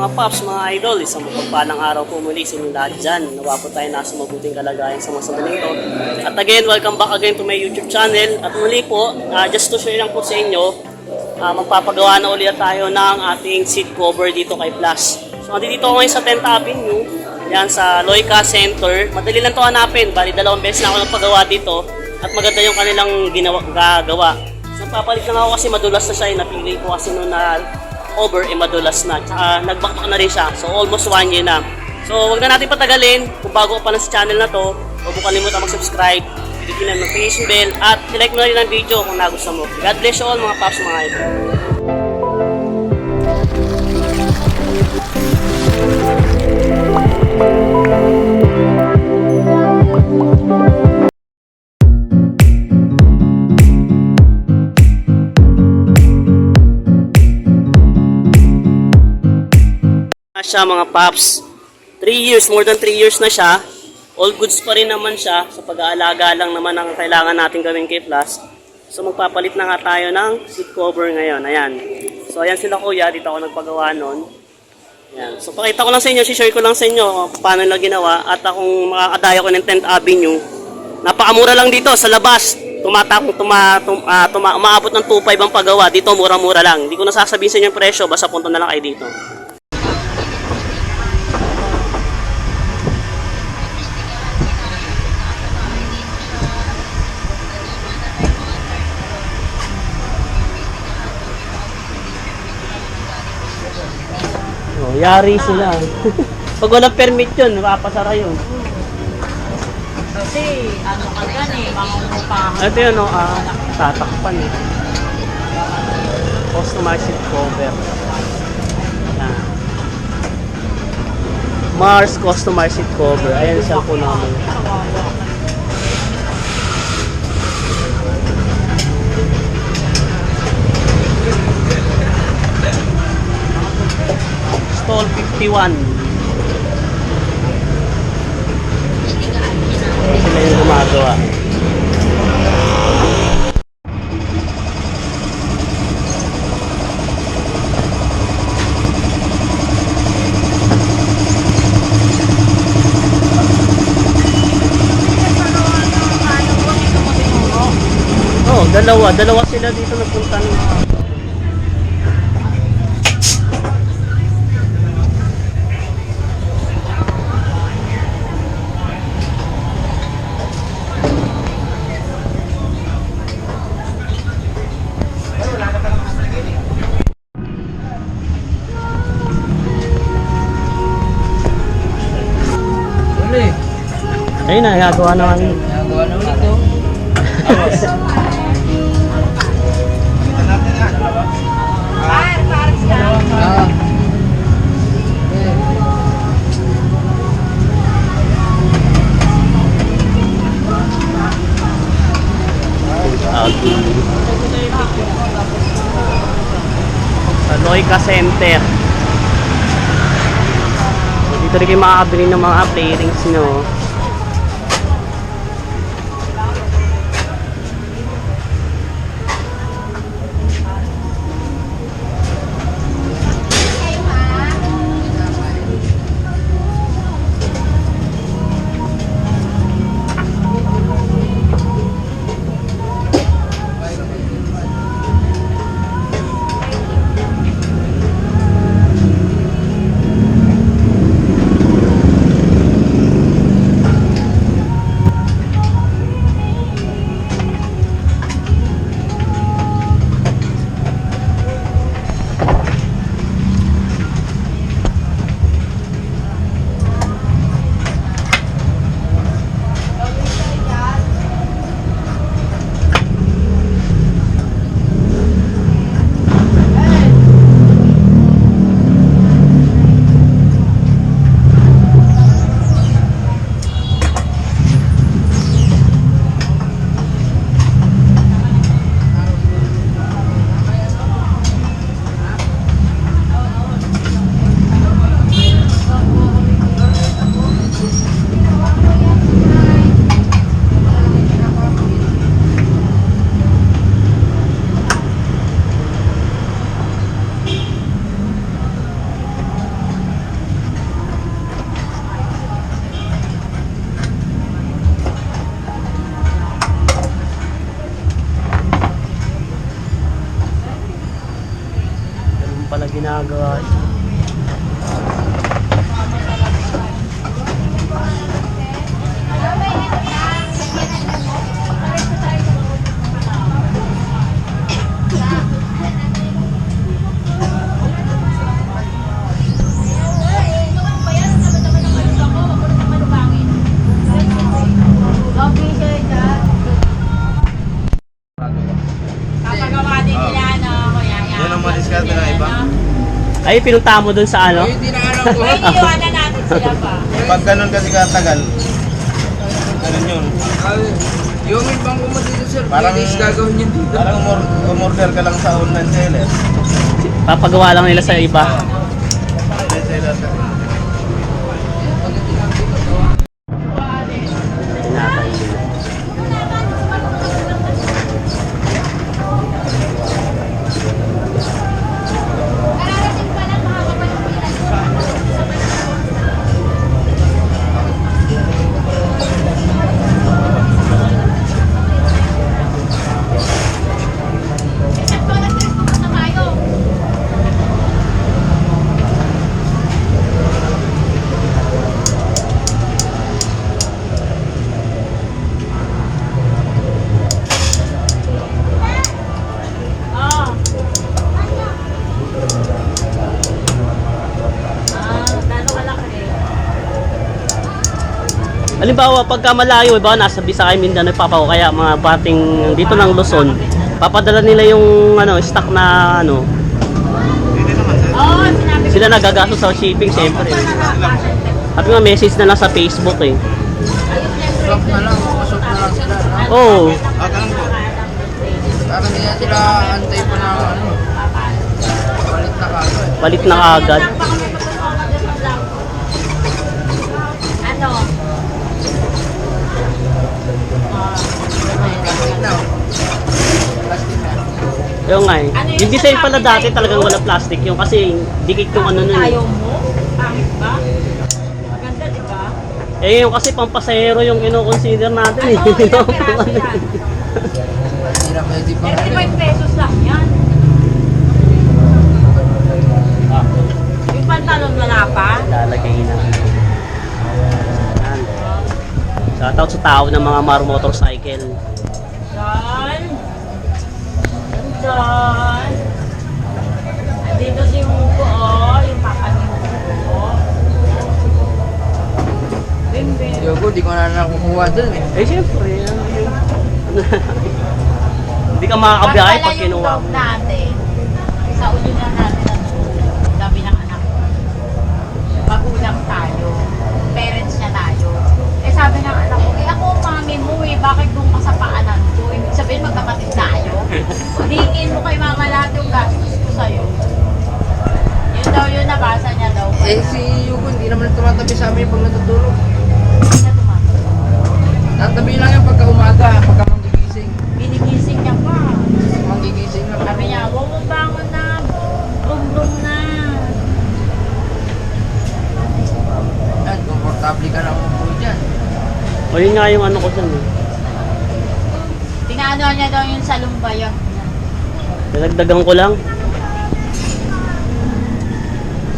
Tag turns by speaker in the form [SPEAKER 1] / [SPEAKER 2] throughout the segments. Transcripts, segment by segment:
[SPEAKER 1] mga paps, mga idol, isang mapagpalang araw po muli sa inyong lahat dyan. Nawa po tayo nasa mabuting kalagayan sa mga sandaling. At again, welcome back again to my YouTube channel. At muli po, ah, just to share lang po sa inyo, ah, magpapagawa na ulit tayo ng ating seat cover dito kay Plus. So, nandito ako ngayon sa 10th Avenue, yan sa Loica Center. Madali lang to hanapin, bali dalawang beses na ako nagpagawa dito at maganda yung kanilang ginawa, gagawa. So, papalit lang ako kasi madulas na siya, eh. napili ko kasi nung na over, eh madulas na. Tsaka nagbakbak na rin siya. So almost one year na. So wag na natin patagalin. Kung bago pa lang sa channel na to, huwag mo kalimutan mag-subscribe, pindutin ang notification bell, at like mo na rin ang video kung nagustuhan mo. God bless you all mga paps mga idol. Siya mga paps. 3 years, more than 3 years na siya. All goods pa rin naman siya. So pag-aalaga lang naman ang kailangan natin gawin kay Plus. So magpapalit na nga tayo ng seat cover ngayon. Ayan. So ayan sila kuya, dito ako nagpagawa nun. Ayan. So pakita ko lang sa inyo, share ko lang sa inyo kung paano nila ginawa. At akong makakadaya ko ng 10th Avenue. Napakamura lang dito sa labas. Tumatakong tuma, tum, ah, tuma, umaabot ng 2.5 ang paggawa. Dito mura-mura lang. Hindi ko nasasabihin sa inyo yung presyo, basta punta na lang kayo dito. Yari sila. Pag walang permit yun, makapasara yun.
[SPEAKER 2] Kasi ano ka gan eh, mangungupahan.
[SPEAKER 1] Ito yun, no, ah, tatakpan eh. Customized cover. Yan. Mars customized cover. Ayan siya po naman. 1251 sila yung gumagawa oh, dalawa, dalawa sila dito nagpunta
[SPEAKER 3] nila.
[SPEAKER 1] Ayun na, gagawa naman.
[SPEAKER 3] Nagawa na ulit to. Ah.
[SPEAKER 1] Okay. Sa Loica Center. Dito rin kayo makakabili ng mga playrings nyo. Ginagawa.
[SPEAKER 2] Papagawa din nila, no? Kuya, yan.
[SPEAKER 4] Yan ang madiskarte ng iba.
[SPEAKER 1] Ay, pinunta mo dun sa ano?
[SPEAKER 3] Ay, hindi na alam ko.
[SPEAKER 2] Ay, iiwanan natin sila pa.
[SPEAKER 4] Pag ganun kasi katagal, ganun yun.
[SPEAKER 3] Yung ibang ko dito sir,
[SPEAKER 4] Parang-
[SPEAKER 3] parang gagawin yun dito.
[SPEAKER 4] Parang umor- umorder ka lang sa online seller.
[SPEAKER 1] Papagawa lang nila sa iba.
[SPEAKER 4] Online seller
[SPEAKER 1] Halimbawa, pagka malayo, iba nasa Bisaya, Mindanao, Papao, kaya mga bating dito ng Luzon, papadala nila yung ano, stock na ano,
[SPEAKER 2] ko.
[SPEAKER 1] sila nagagasto sa shipping, syempre. Sabi nga, message na lang sa Facebook eh.
[SPEAKER 3] Swap na lang, pasok na lang sila.
[SPEAKER 1] Oo. Oh,
[SPEAKER 4] ganun po.
[SPEAKER 3] Para na sila antay pa na ano. Palit na eh.
[SPEAKER 1] palit na agad.
[SPEAKER 2] Ano?
[SPEAKER 3] Plastic na. oh. Plastic na.
[SPEAKER 1] Yung nga eh. Yung design pala dati talagang wala plastic yung kasi dikit yung ano nun.
[SPEAKER 2] Ayaw
[SPEAKER 1] eh.
[SPEAKER 2] mo? Pangit ba? Maganda, di ba?
[SPEAKER 1] Eh yung kasi pampasahero yung ino-consider natin eh.
[SPEAKER 2] Ano, ilang piraso yan?
[SPEAKER 3] Hindi na ano.
[SPEAKER 2] 35 pesos lang yan. Yung pantalon wala pa?
[SPEAKER 1] Lalagay na. Shoutout sa tao ng mga Maru Motorcycle.
[SPEAKER 2] John. Dito si Muko, oh. Yung pakan ni Muko. Bing,
[SPEAKER 3] Yogo, di ko na nakukuha dun eh.
[SPEAKER 1] Eh siyempre, yun? Hindi ka makakabiyahe pag kinuha mo.
[SPEAKER 2] natin. Sa ulo na natin ang sabi ng anak ko. Magulang tayo. Parents niya tayo. Eh sabi ng anak ko, eh ako ang mami mo eh, bakit doon ka sa paanan ko? Ibig sabihin magkapatid tayo. Hingin mo kay mama lahat yung gastos ko sa'yo. Yun daw yun, nabasa niya daw.
[SPEAKER 3] Eh si Yogo, hindi naman tumatabi sa amin pag natutulog.
[SPEAKER 2] Hindi na tumatawag.
[SPEAKER 3] Tatabi lang yan pagka umaga, pagka manggigising.
[SPEAKER 2] Binigising niya pa.
[SPEAKER 3] Manggigising lang.
[SPEAKER 2] Sabi niya, huwag mo bangon na. Brum-brum na.
[SPEAKER 3] Yan, komportable ka na umupo dyan.
[SPEAKER 1] O yun nga yung ano ko dyan eh.
[SPEAKER 2] Tinaano niya daw yung sa lumbaya.
[SPEAKER 1] Dinagdagan ko lang.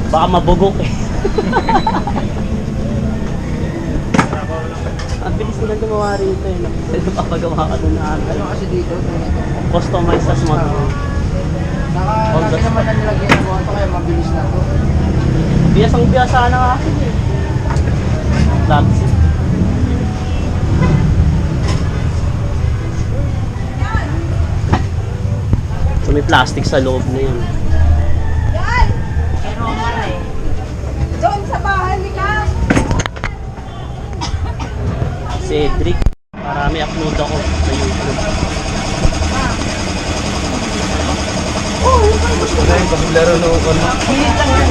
[SPEAKER 1] Baka mabugok eh. Ang bilis nila gumawa rito eh. Napapagawa ka doon na
[SPEAKER 3] Ano
[SPEAKER 1] agad.
[SPEAKER 3] kasi dito.
[SPEAKER 1] Customize sa smart.
[SPEAKER 3] Naka,
[SPEAKER 1] All
[SPEAKER 3] naman na nila ginagawa ito kaya mabilis na to.
[SPEAKER 1] Biyas ang biyasa na nga akin eh. That's So may plastic sa loob na yun.
[SPEAKER 2] Pero maray.
[SPEAKER 1] Cedric. Marami upload ako sa YouTube.
[SPEAKER 4] Gusto na yung paglaro no ano.
[SPEAKER 1] Gilid lang yan.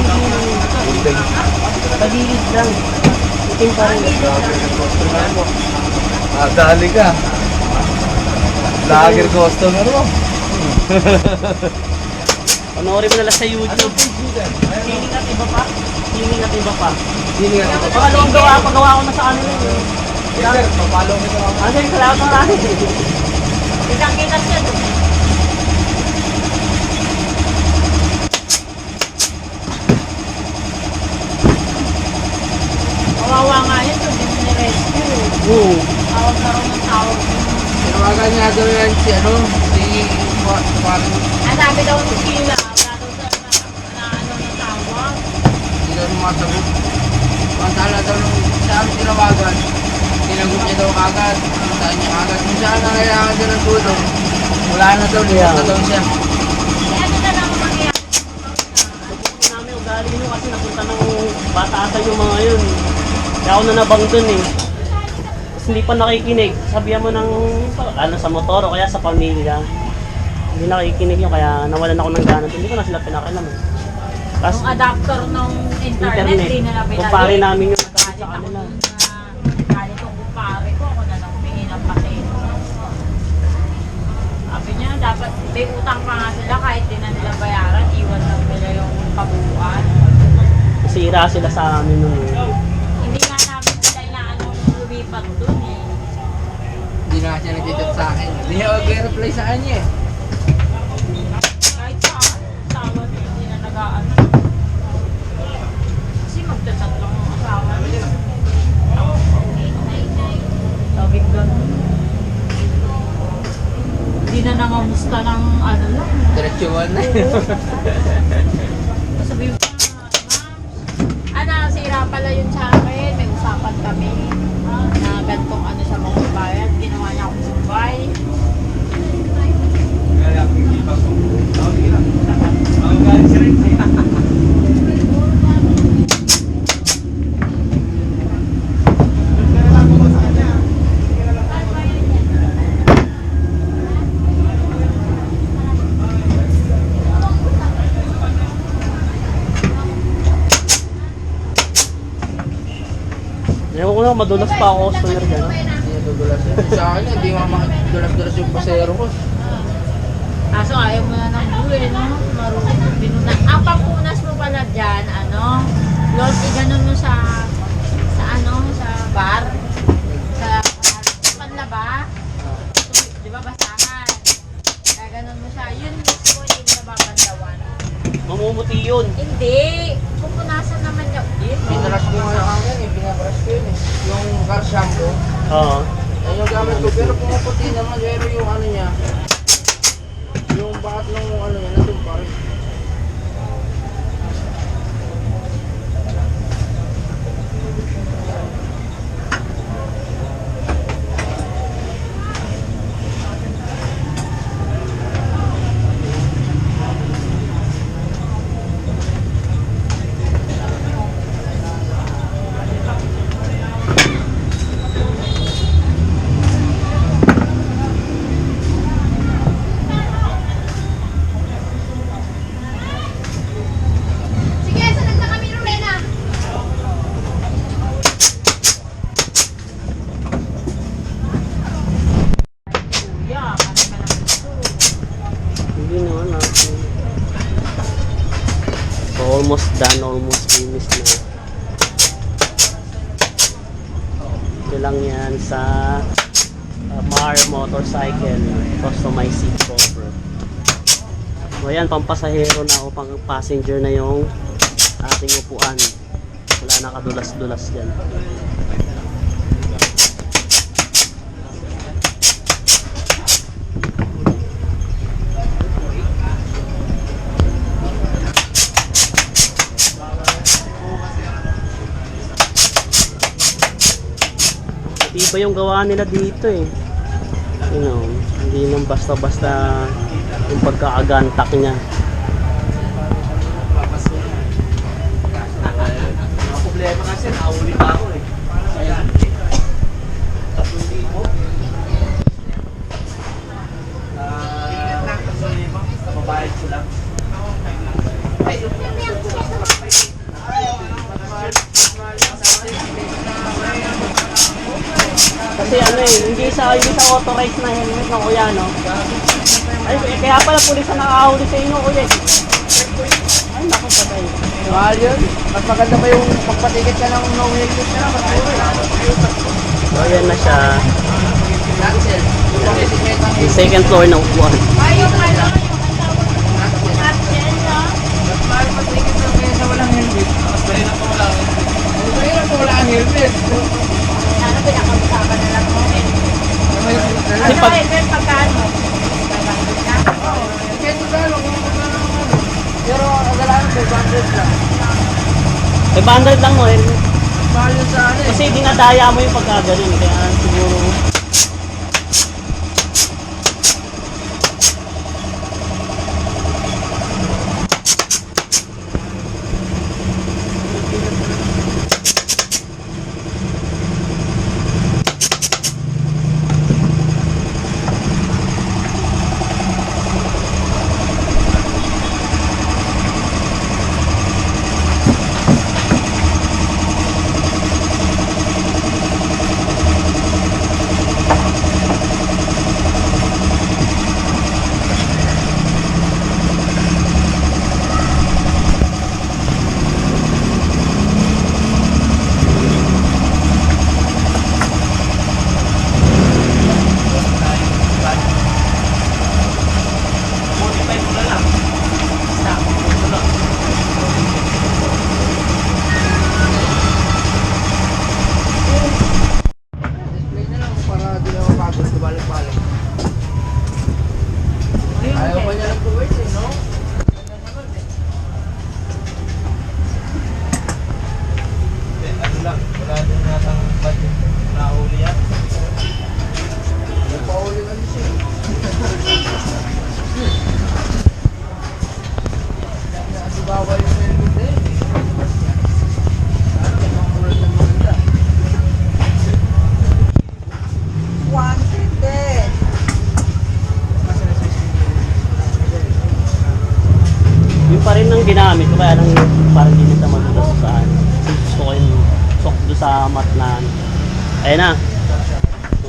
[SPEAKER 1] Pagilid lang. Itim pa rin.
[SPEAKER 4] Ah, dali ka. Lager customer mo.
[SPEAKER 1] Panoorin mo nalang sa YouTube. Ano Healing at iba pa. Healing at iba pa.
[SPEAKER 4] Healing at iba pa.
[SPEAKER 1] Pangalawang gawa, pagawa ko na sa ano yun.
[SPEAKER 4] Yes, sir. Papalo mo sa Ano
[SPEAKER 1] yun, ah, salamat sa akin.
[SPEAKER 2] Kitang kita siya. Kawawa
[SPEAKER 3] nga
[SPEAKER 2] yun, hindi mo ni-rescue. Eh.
[SPEAKER 1] Oo.
[SPEAKER 2] Tawag na rin ng tawag.
[SPEAKER 3] Tinawagan niya daw yan si ano, si Pa- parang
[SPEAKER 2] Ang sabi daw ni Sheila, wala daw sa na, na ano ng tawag.
[SPEAKER 3] hindi daw sumasagot. Pantala daw nung saan tinawagan, tinagot niya daw kagad, saan niya kagad. Kung saan na kailangan daw ng tulong, wala na daw, lihat na daw siya.
[SPEAKER 2] Eh, ano
[SPEAKER 1] ugali nyo kasi napunta ng batasan yung mga yun. Kaya ako na nabang dun eh. Tapos hindi pa nakikinig. Sabihan mo ng ano sa motor o kaya sa pamilya. Hindi nakikinig yun kaya nawalan ako ng gana. Hindi ko na sila pinakilam eh. Tapos
[SPEAKER 2] Yung adapter ng internet,
[SPEAKER 1] internet.
[SPEAKER 2] di na pinali.
[SPEAKER 1] Kumpare namin yung
[SPEAKER 2] Galit
[SPEAKER 1] sa
[SPEAKER 2] ako
[SPEAKER 1] kanila.
[SPEAKER 2] galit yung kumpare ko, ako na lang humingi ng pasensya. Sabi niya, dapat may utang pa nga sila kahit di na nila bayaran, iwan lang nila yung kabuuan.
[SPEAKER 1] Sira sila sa amin nun eh.
[SPEAKER 2] Hindi nga namin sila inaano lumipat dun eh.
[SPEAKER 3] Hindi na siya nag-chat sa akin. Hindi niya mag-reply sa kanya eh.
[SPEAKER 2] Kahit sa asawa niya, hindi na nag-aano. Kasi magdasat lang ang asawa niya. Laging ganun. Hindi na nangamusta ng ano lang.
[SPEAKER 3] Diretsuhan na
[SPEAKER 2] Sabi mo, ma'am, ano, sira pala yun sa akin. May usapan kami na gantong ano sa mga bayan. Ginawa niya akong sumbay.
[SPEAKER 1] Ewan ko na, madulas pa ako customer ah.
[SPEAKER 3] Hindi niya dudulas yun. Sa akin, hindi nga makidulas-dulas yung pasero ko.
[SPEAKER 2] Kaso ayaw mo na ng buhay, no? Marunong binuna. Ang pampunas mo pala dyan, ano? Lord, iganon mo sa, sa ano, sa bar. Sa, sa panlaba. Di ba, basahan? Gaganon mo siya. Yun mismo yung nababandawan.
[SPEAKER 1] Mamumuti yun.
[SPEAKER 2] Hindi. Pupunasan naman
[SPEAKER 3] Binaras ko nga lang yan eh, binabaras ko yun eh. Yung car shampoo,
[SPEAKER 1] Oo.
[SPEAKER 3] yan yung gamit ko. Pero pumuputi naman, pero yung ano niya, yung bakat ng ano niya, nandun pa rin.
[SPEAKER 5] Sige, sunod na kami, Lorena.
[SPEAKER 2] Kuya, kami ka naman ito.
[SPEAKER 1] Hindi naman natin. So, almost done, almost finished na. Ito lang yan sa uh, Mar Motorcycle Customized Seat Cover. So, ayan, pampasahero na o pang passenger na yung ating upuan. Wala na kadulas-dulas dyan. Iba yung gawa nila dito eh. You know, hindi lang basta-basta yung pagkaagantak niya.
[SPEAKER 4] Problema kasi, nauli pa ako eh. Mabayad ko lang.
[SPEAKER 1] Kasi ano eh, hindi sa hindi sa authorized na helmet ng kuya, no? Ay, kaya pala pulis na nakahuli sa inyo, kuya. Ay, naku, patay.
[SPEAKER 3] Mahal yun. Mas maganda pa yung pagpatikit ka ng no helmet na, mas mura.
[SPEAKER 1] So, ayan na siya.
[SPEAKER 3] Cancel. Yung bisikleta ng
[SPEAKER 1] Yung second floor ng upuan.
[SPEAKER 2] Ay, yung ano?
[SPEAKER 3] Mas mahal patikit na kaya sa walang helmet.
[SPEAKER 4] Mas dali na po lang.
[SPEAKER 3] Ang mahirap kung wala kang helmet.
[SPEAKER 2] Sana pinakausapan na lang mo.
[SPEAKER 3] Ang mahirap
[SPEAKER 1] Kasi
[SPEAKER 2] Ano
[SPEAKER 1] pag-
[SPEAKER 2] eh, pagka
[SPEAKER 3] 500 lang.
[SPEAKER 1] 500 lang mo, helmet.
[SPEAKER 3] Mahal yun sa ano eh.
[SPEAKER 1] Kasi dinadaya mo yung pagka ganun, kaya siguro...
[SPEAKER 4] Modify mo na lang. Stop. Ito lang.
[SPEAKER 3] Display na lang para di na mapagod sa balik-balik. Ayaw pa niya ng Kuwait eh, no?
[SPEAKER 4] Hindi, ano lang. Wala din natang budget. Nahuli yan.
[SPEAKER 3] Pauli na siya. eh. Kasi bawal yung helmet eh. Sana magkakulad ng maganda.
[SPEAKER 1] Yung pa rin ang ginamit ko, kaya lang parang hindi nito magulas sa saan. Gusto ko yung sok doon sa mat na. Ayan na. So,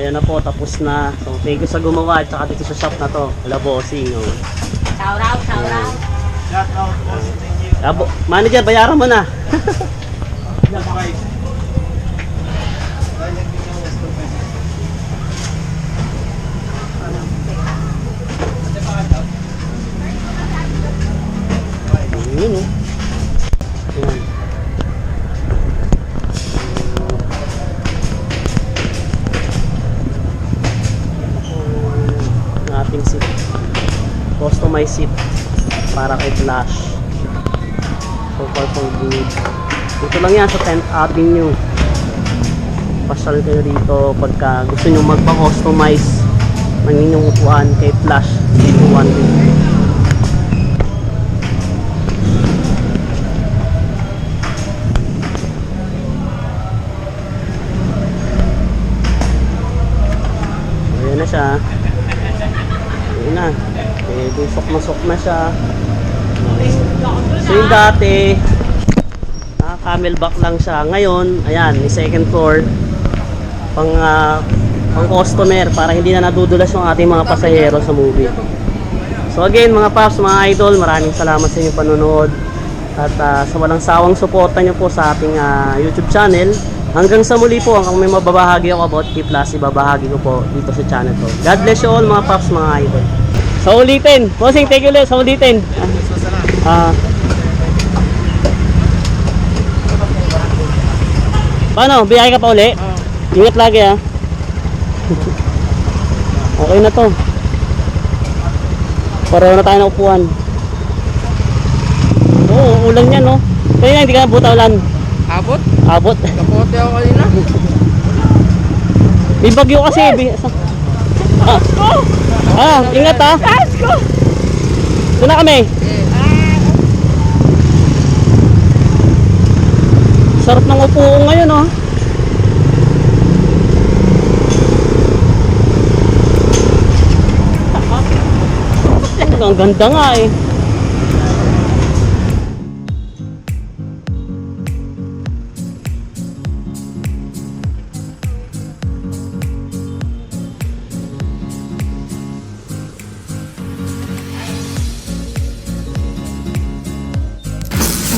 [SPEAKER 1] ayan na po, tapos na. So, thank you sa gumawa at saka dito sa shop na to. Wala bossing. Oh.
[SPEAKER 2] Shout out, shout out.
[SPEAKER 4] Shout out, boss. Thank you.
[SPEAKER 1] Abo, manager, bayaran mo na. Customized seat para kay Flash. So far so good. Dito lang yan sa 10th Avenue. Pasyal kayo dito pagka gusto nyo magpa-customize ng inyong upuan kay Flash. Dito one day. Na siya. So yung dati, ah, camelback lang siya. Ngayon, ayan, may second floor. Pang, ah, pang customer para hindi na nadudulas yung ating mga pasahero sa movie. So again, mga paps, mga idol, maraming salamat sa inyong panonood. At ah, sa walang sawang suporta nyo po sa ating ah, YouTube channel. Hanggang sa muli po, hanggang may mababahagi ako about Key Plus, ibabahagi ko po dito sa channel ko. God bless you all mga paps, mga idol. Sa ulitin. Bossing, thank you ulit. Sa ulitin. Ah. Paano? Biyahe ka pa uli? Ingat lagi ah. okay na to. Pareho na tayo ng upuan. Oo, ulan yan no. Kaya hindi ka nabuta ulan.
[SPEAKER 3] Abot?
[SPEAKER 1] Abot.
[SPEAKER 3] Kapote ako kanina.
[SPEAKER 1] May bagyo kasi. Bi- sa- Ah. Ah, ingat ah. Doon na kami. Sarap ng upo ko ngayon oh. Ang ganda nga eh.